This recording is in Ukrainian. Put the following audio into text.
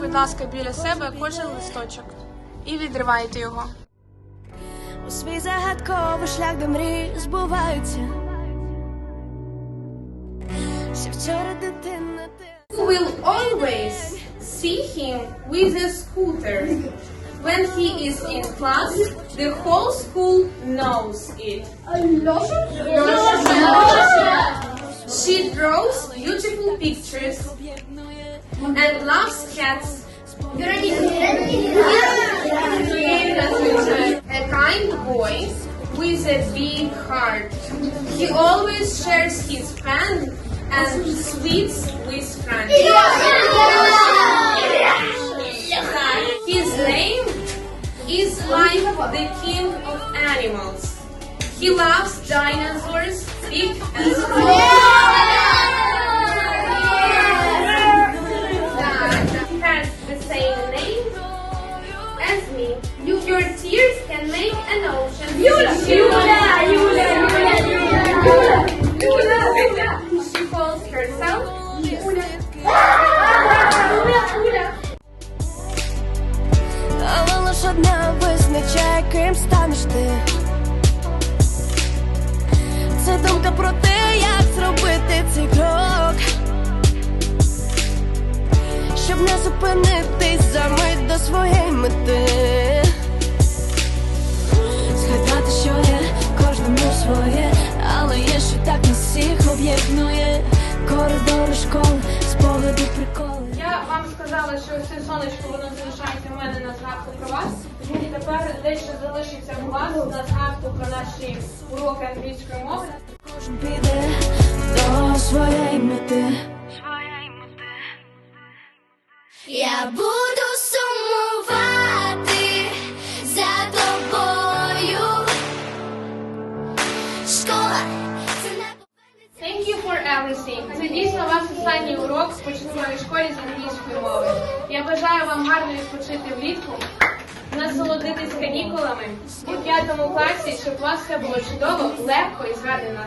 будь ласка, біля себе кожен листочок і відривайте його. У свій загадковий шлях до мрій збуваються. Ще вчора дитина ти. Will always see him with a scooter. When he is in class, the whole school knows it. She draws beautiful pictures and loves cats. A kind boy with a big heart. He always shares his pen and sweets with friends. His name is like the king of animals. He loves dinosaurs, big and small. Calls herself! Юля! Але лиш одна визначає, ким станеш ти. Це думка про те, як зробити цей крок. Щоб не зупинитись що це сонечко воно залишається в мене на згадку про вас. І тепер дещо залишиться у вас на згадку про наші уроки англійської мови. Кожен піде до своєї мети. Я буду Everything. Це дійсно ваш останній урок в початковій школі з англійської мови. Я бажаю вам гарно відпочити влітку, насолодитись канікулами у п'ятому класі, щоб вас все було чудово, легко і з гарним.